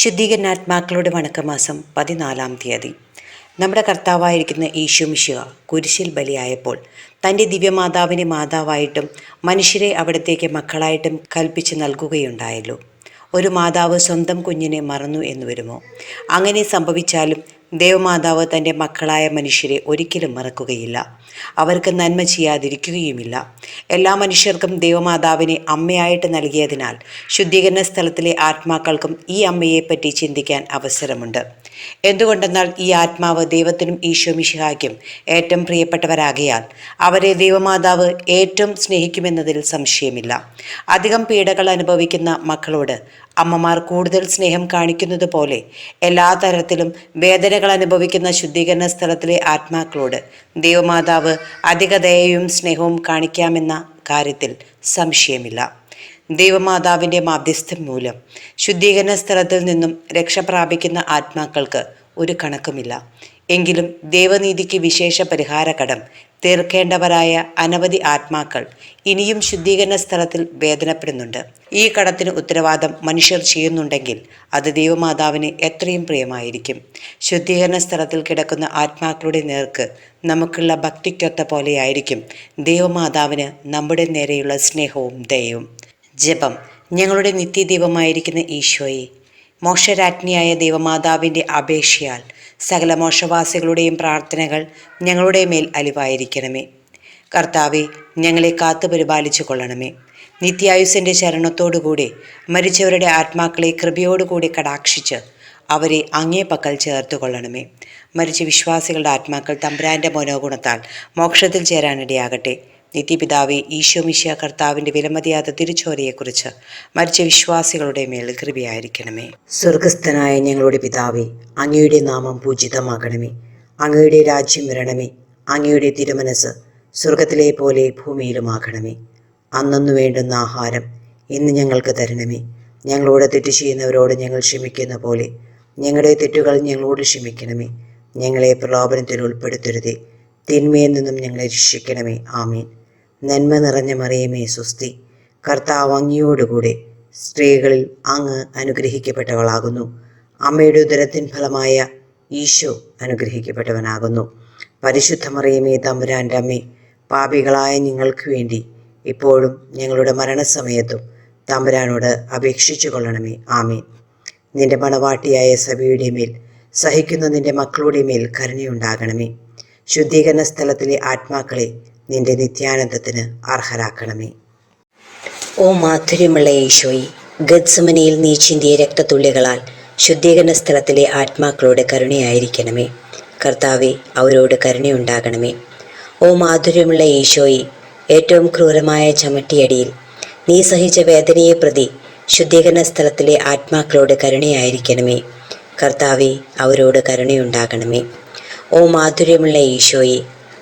ശുദ്ധീകരണാത്മാക്കളുടെ വണക്കമാസം പതിനാലാം തീയതി. നമ്മുടെ കർത്താവായിരിക്കുന്ന ഈശോ മിശിഹ കുരിശിൽ ബലിയായപ്പോൾ തന്റെ ദിവ്യമാതാവിനെ മാതാവായിട്ടും മനുഷ്യരെ അവിടത്തേക്ക് മക്കളായിട്ടും കൽപ്പിച്ച് നൽകുകയുണ്ടായല്ലോ. ഒരു മാതാവ് സ്വന്തം കുഞ്ഞിനെ മറന്നു എന്ന് വരുമോ? അങ്ങനെ സംഭവിച്ചാലും ദേവമാതാവ് തന്റെ മക്കളായ മനുഷ്യരെ ഒരിക്കലും മറക്കുകയില്ല. അവർക്ക് നന്മ ചെയ്യാതിരിക്കുകയുമില്ല. എല്ലാ മനുഷ്യർക്കും ദേവമാതാവിനെ അമ്മയായിട്ട് നൽകിയതിനാൽ ശുദ്ധീകരണ സ്ഥലത്തിലെ ആത്മാക്കൾക്കും ഈ അമ്മയെപ്പറ്റി ചിന്തിക്കാൻ അവസരമുണ്ട്. എന്തുകൊണ്ടെന്നാൽ ഈ ആത്മാവ് ദൈവത്തിനും ഈശോമിഷിഹായ്ക്കും ഏറ്റവും പ്രിയപ്പെട്ടവരാകയാൽ അവരെ ദേവമാതാവ് ഏറ്റവും സ്നേഹിക്കുമെന്നതിൽ സംശയമില്ല. അധികം പീഡകൾ അനുഭവിക്കുന്ന മക്കളോട് അമ്മമാർ കൂടുതൽ സ്നേഹം കാണിക്കുന്നത് പോലെ എല്ലാ തരത്തിലും വേദനകൾ അനുഭവിക്കുന്ന ശുദ്ധീകരണ സ്ഥലത്തിലെ ആത്മാക്കളോട് ദൈവമാതാവ് അധിക ദയയും സ്നേഹവും കാണിക്കാമെന്ന കാര്യത്തിൽ സംശയമില്ല. ദൈവമാതാവിന്റെ മാധ്യസ്ഥം മൂലം ശുദ്ധീകരണ സ്ഥലത്തിൽ നിന്നും രക്ഷ പ്രാപിക്കുന്ന ആത്മാക്കൾക്ക് ഒരു കണക്കുമില്ല. എങ്കിലും ദേവനീതിക്ക് വിശേഷ പരിഹാര കടം തീർക്കേണ്ടവരായ അനവധി ആത്മാക്കൾ ഇനിയും ശുദ്ധീകരണ സ്ഥലത്തിൽ വേദനപ്പെടുന്നുണ്ട്. ഈ കടത്തിന് ഉത്തരവാദം മനുഷ്യർ ചെയ്യുന്നുണ്ടെങ്കിൽ അത് ദൈവമാതാവിന് എത്രയും പ്രിയമായിരിക്കും. ശുദ്ധീകരണ സ്ഥലത്തിൽ കിടക്കുന്ന ആത്മാക്കളുടെ നേർക്ക് നമുക്കുള്ള ഭക്തിക്കൊത്ത പോലെയായിരിക്കും. ദൈവമാതാവിന് നമ്മുടെ നേരെയുള്ള സ്നേഹവും ദയവും ജപം. ഞങ്ങളുടെ നിത്യദൈവമായിരിക്കുന്ന ഈശോയെ മോക്ഷരാജ്ഞിയായ ദൈവമാതാവിന്റെ അപേക്ഷയാൽ സകല മോശവാസികളുടെയും പ്രാർത്ഥനകൾ ഞങ്ങളുടെ മേൽ അലിവായിരിക്കണമേ. കർത്താവെ ഞങ്ങളെ കാത്തു പരിപാലിച്ചു കൊള്ളണമേ. നിത്യായുസിന്റെ ചരണത്തോടുകൂടി മരിച്ചവരുടെ ആത്മാക്കളെ കൃപയോടുകൂടി കടാക്ഷിച്ച് അവരെ അങ്ങേ പക്കൽ ചേർത്ത് കൊള്ളണമേ. മരിച്ച വിശ്വാസികളുടെ ആത്മാക്കൾ തമ്പ്രാന്റെ മനോഗുണത്താൽ മോക്ഷത്തിൽ ചേരാനിടയാകട്ടെ. നിത്യപിതാവെ ഈശോമിശിയ കർത്താവിന്റെ വിലമതിയാത്ത തിരിച്ചോരയെക്കുറിച്ച് മരിച്ച വിശ്വാസികളുടെ മേൽ കൃപയായിരിക്കണമേ. സ്വർഗസ്ഥനായ ഞങ്ങളുടെ പിതാവേ അങ്ങയുടെ നാമം പൂജിതമാകണമേ. അങ്ങയുടെ രാജ്യം വരണമേ. അങ്ങയുടെ തിരുമനസ് സ്വർഗത്തിലെ പോലെ ഭൂമിയിലുമാകണമേ. അന്നു വേണ്ടുന്ന ആഹാരം ഇന്ന് ഞങ്ങൾക്ക് തരണമേ. ഞങ്ങളോട് തെറ്റ് ചെയ്യുന്നവരോട് ഞങ്ങൾ ക്ഷമിക്കുന്ന പോലെ ഞങ്ങളുടെ തെറ്റുകൾ ഞങ്ങളോട് ക്ഷമിക്കണമേ. ഞങ്ങളെ പ്രലോഭനത്തിൽ ഉൾപ്പെടുത്തരുതേ. തിന്മയിൽ നിന്നും ഞങ്ങളെ രക്ഷിക്കണമേ. ആമീൻ. നന്മ നിറഞ്ഞ മറിയമേ സുസ്തി. കർത്താവ് അങ്ങയോടുകൂടെ സ്ത്രീകളിൽ അങ്ങ് അനുഗ്രഹിക്കപ്പെട്ടവളാകുന്നു. അമ്മയുടെ ഉദരത്തിൻ ഫലമായ ഈശോ അനുഗ്രഹിക്കപ്പെട്ടവനാകുന്നു. പരിശുദ്ധ മറിയമേ തമ്പുരാന്റെ അമ്മേ പാപികളായ നിങ്ങൾക്ക് വേണ്ടി ഇപ്പോഴും ഞങ്ങളുടെ മരണസമയത്തും തമ്പുരാനോട് അപേക്ഷിച്ചു കൊള്ളണമേ. ആമീൻ. നിന്റെ മണവാട്ടിയായ സഭയുടെ മേൽ സഹിക്കുന്ന നിന്റെ മക്കളുടെ മേൽ കരുണയുണ്ടാകണമേ. ശുദ്ധീകരണ സ്ഥലത്തിലെ ആത്മാക്കളെ നിന്റെ നിത്യാനന്ദത്തിന് അർഹരാക്കണമേ. ഓ മാധുര്യമുള്ള ഈശോയി ഗദ്സമനയിൽ നീ ചിന്തിയ രക്തത്തുള്ളികളാൽ ശുദ്ധീകരണ സ്ഥലത്തിലെ ആത്മാക്കളോട് കരുണയായിരിക്കണമേ. കർത്താവെ അവരോട് കരുണയുണ്ടാകണമേ. ഓ മാധുര്യമുള്ള ഈശോയി ഏറ്റവും ക്രൂരമായ ചമട്ടിയടിയിൽ നീ സഹിച്ച വേദനയെ പ്രതി ശുദ്ധീകരണ സ്ഥലത്തിലെ ആത്മാക്കളോട് കരുണയായിരിക്കണമേ. കർത്താവെ അവരോട് കരുണയുണ്ടാകണമേ. ഓ മാധുര്യമുള്ള ഈശോയെ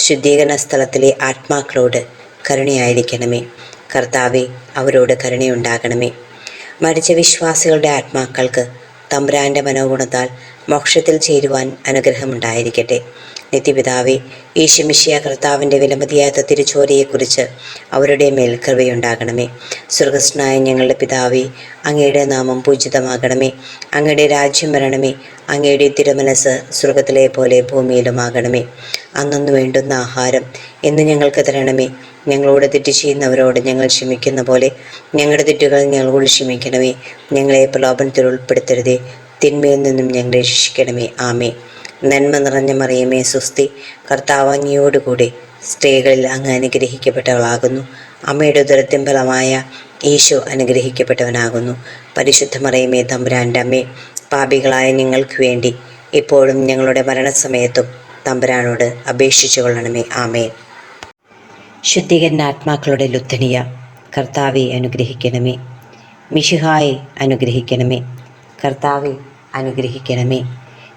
ശുദ്ധീകരണ സ്ഥലത്തിലെ ആത്മാക്കളോട് കരുണയായിരിക്കണമേ. കർത്താവെ അവരോട് കരുണയുണ്ടാകണമേ. മരിച്ച വിശ്വാസികളുടെ ആത്മാക്കൾക്ക് തമ്പുരാന്റെ മനോഗുണത്താൽ മോക്ഷത്തിൽ ചേരുവാൻ അനുഗ്രഹമുണ്ടായിരിക്കട്ടെ. നിത്യപിതാവെ ഈശമിഷിയ കർത്താവിന്റെ വിലമതിയാത്ത തിരുച്ചോരയെക്കുറിച്ച് അവരുടെ മേൽ കൃപയുണ്ടാകണമേ. സുഹൃസ്നായ ഞങ്ങളുടെ പിതാവേ അങ്ങയുടെ നാമം പൂജിതമാകണമേ. അങ്ങയുടെ രാജ്യം വരണമേ. അങ്ങയുടെ തിരുമനസ് സ്വർഗത്തിലെ പോലെ ഭൂമിയിലുമാകണമേ. അന്നൊന്ന് വേണ്ടുന്ന ആഹാരം എന്ന് ഞങ്ങൾക്ക് തരണമേ. ഞങ്ങളോട് തെറ്റ് ചെയ്യുന്നവരോട് ഞങ്ങൾ ക്ഷമിക്കുന്ന പോലെ ഞങ്ങളുടെ തെറ്റുകൾ ഞങ്ങളോട് ക്ഷമിക്കണമേ. ഞങ്ങളെ പ്രലോഭനത്തിൽ ഉൾപ്പെടുത്തരുതേ. തിന്മയിൽ നിന്നും ഞങ്ങളെ രക്ഷിക്കണമേ. ആമേ നന്മ നിറഞ്ഞ മറിയമേ സുസ്തി കർത്താവ് അങ്ങയോടുകൂടി സ്ത്രീകളിൽ അങ്ങ് അനുഗ്രഹിക്കപ്പെട്ടവളാകുന്നു. അമ്മയുടെ ഉദരത്തിൻ ഫലമായ ഈശോ അനുഗ്രഹിക്കപ്പെട്ടവനാകുന്നു. പരിശുദ്ധ മറിയമേ തമ്പുരാന്റെ അമ്മേ പാപികളായ ഞങ്ങൾക്ക് വേണ്ടി ഇപ്പോഴും ഞങ്ങളുടെ മരണസമയത്തും തമ്പുരാനോട് അപേക്ഷിച്ചു കൊള്ളണമേ. ആമേ ശുദ്ധീകരണ ആത്മാക്കളുടെ ലുദ്ധനിയ കർത്താവെ അനുഗ്രഹിക്കണമേ. മിഷിഹായെ അനുഗ്രഹിക്കണമേ. കർത്താവെ അനുഗ്രഹിക്കണമേ.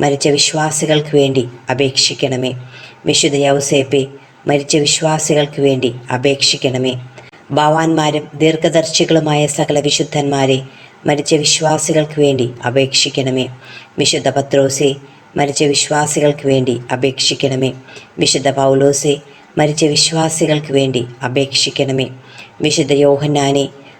മരിച്ച വിശ്വാസികൾക്ക് വേണ്ടി അപേക്ഷിക്കണമേ. വിശുദ്ധ യൗസേപ്പെ മരിച്ച വിശ്വാസികൾക്ക് വേണ്ടി അപേക്ഷിക്കണമേ. ഭാവാന്മാരും ദീർഘദർശികളുമായ സകല വിശുദ്ധന്മാരെ മരിച്ച വിശ്വാസികൾക്ക് വേണ്ടി അപേക്ഷിക്കണമേ. വിശുദ്ധ പത്രോസെ മരിച്ച വിശ്വാസികൾക്ക് വേണ്ടി അപേക്ഷിക്കണമേ. വിശുദ്ധ പൗലോസെ മരിച്ച വിശ്വാസികൾക്ക് വേണ്ടി അപേക്ഷിക്കണമേ. വിശുദ്ധ യോഹന്നാനെ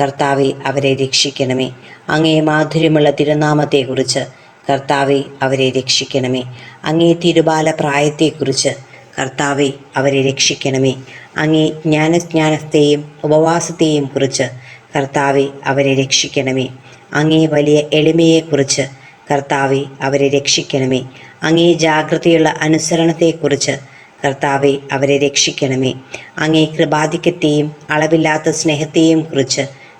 കർത്താവെ അവരെ രക്ഷിക്കണമേ. അങ്ങേ മാധുര്യമുള്ള തിരുനാമത്തെക്കുറിച്ച് കർത്താവെ അവരെ രക്ഷിക്കണമേ. അങ്ങേ തിരുബാല പ്രായത്തെക്കുറിച്ച് കർത്താവെ അവരെ രക്ഷിക്കണമേ. അങ്ങേ ജ്ഞാനജ്ഞാനത്തെയും ഉപവാസത്തെയും കുറിച്ച് കർത്താവെ അവരെ രക്ഷിക്കണമേ. അങ്ങേ വലിയ എളിമയെക്കുറിച്ച് കർത്താവെ അവരെ രക്ഷിക്കണമേ. അങ്ങേ ജാഗ്രതയുള്ള അനുസരണത്തെക്കുറിച്ച് കർത്താവെ അവരെ രക്ഷിക്കണമേ. അങ്ങേ കൃപാധിക്യത്തെയും അളവില്ലാത്ത സ്നേഹത്തെയും കുറിച്ച്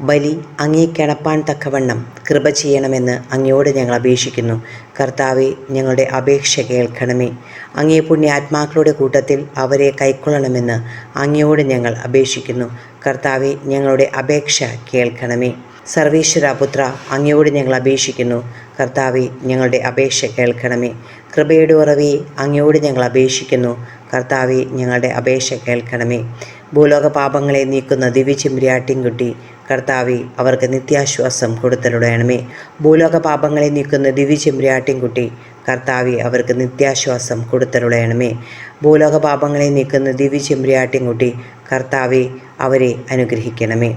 ബലി അങ്ങേ കിടപ്പാൻ തക്കവണ്ണം കൃപ ചെയ്യണമെന്ന് അങ്ങയോട് ഞങ്ങൾ അപേക്ഷിക്കുന്നു. കർത്താവെ ഞങ്ങളുടെ അപേക്ഷ കേൾക്കണമേ. അങ്ങേ പുണ്യാത്മാക്കളുടെ കൂട്ടത്തിൽ അവരെ കൈക്കൊള്ളണമെന്ന് അങ്ങയോട് ഞങ്ങൾ അപേക്ഷിക്കുന്നു. കർത്താവെ ഞങ്ങളുടെ അപേക്ഷ കേൾക്കണമേ. സർവീശ്വര പുത്ര അങ്ങയോട് ഞങ്ങൾ അപേക്ഷിക്കുന്നു. കർത്താവെ ഞങ്ങളുടെ അപേക്ഷ കേൾക്കണമേ. കൃപയുടെ ഉറവി അങ്ങയോട് ഞങ്ങൾ അപേക്ഷിക്കുന്നു. കർത്താവെ ഞങ്ങളുടെ അപേക്ഷ കേൾക്കണമേ. ഭൂലോക പാപങ്ങളെ നീക്കുന്ന ദിവ്യചിമ്പ്രിയാട്ടിൻകുട്ടി കർത്താവെ അവർക്ക് നിത്യാശ്വാസം കൊടുത്തലുടയണമേ. ഭൂലോക പാപങ്ങളെ നീക്കുന്ന ദിവ്യചിമ്പ്രിയാട്ടിൻകുട്ടി കർത്താവെ അവർക്ക് നിത്യാശ്വാസം കൊടുത്തലുടയണമേ. ഭൂലോക പാപങ്ങളെ നീക്കുന്ന ദിവ്യചിമ്പ്രിയാട്ടിൻകുട്ടി കർത്താവെ അവരെ അനുഗ്രഹിക്കണമേ.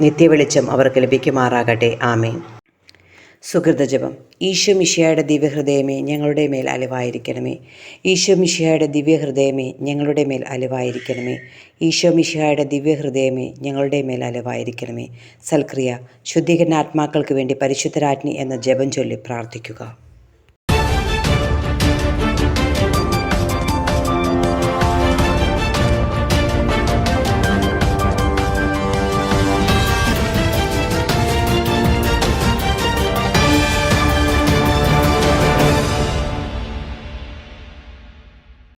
നിത്യവെളിച്ചം അവർക്ക് ലഭിക്കുമാറാകട്ടെ. ആമേൻ. സുഹൃതജപം ഈശോ മിഷിയായുടെ ദിവ്യഹൃദയമേ ഞങ്ങളുടെ മേൽ അലിവായിരിക്കണമേ. ഈശോ മിഷിയായുടെ ദിവ്യഹൃദയമേ ഞങ്ങളുടെ മേൽ അലിവായിരിക്കണമേ. ഈശോ മിഷിയായുടെ ദിവ്യഹൃദയമേ ഞങ്ങളുടെ മേൽ അലിവായിരിക്കണമേ. സൽക്രിയ ശുദ്ധീകരണ ആത്മാക്കൾക്ക് വേണ്ടി പരിശുദ്ധരാജ്ഞി എന്ന ജപം ചൊല്ലി പ്രാർത്ഥിക്കുക.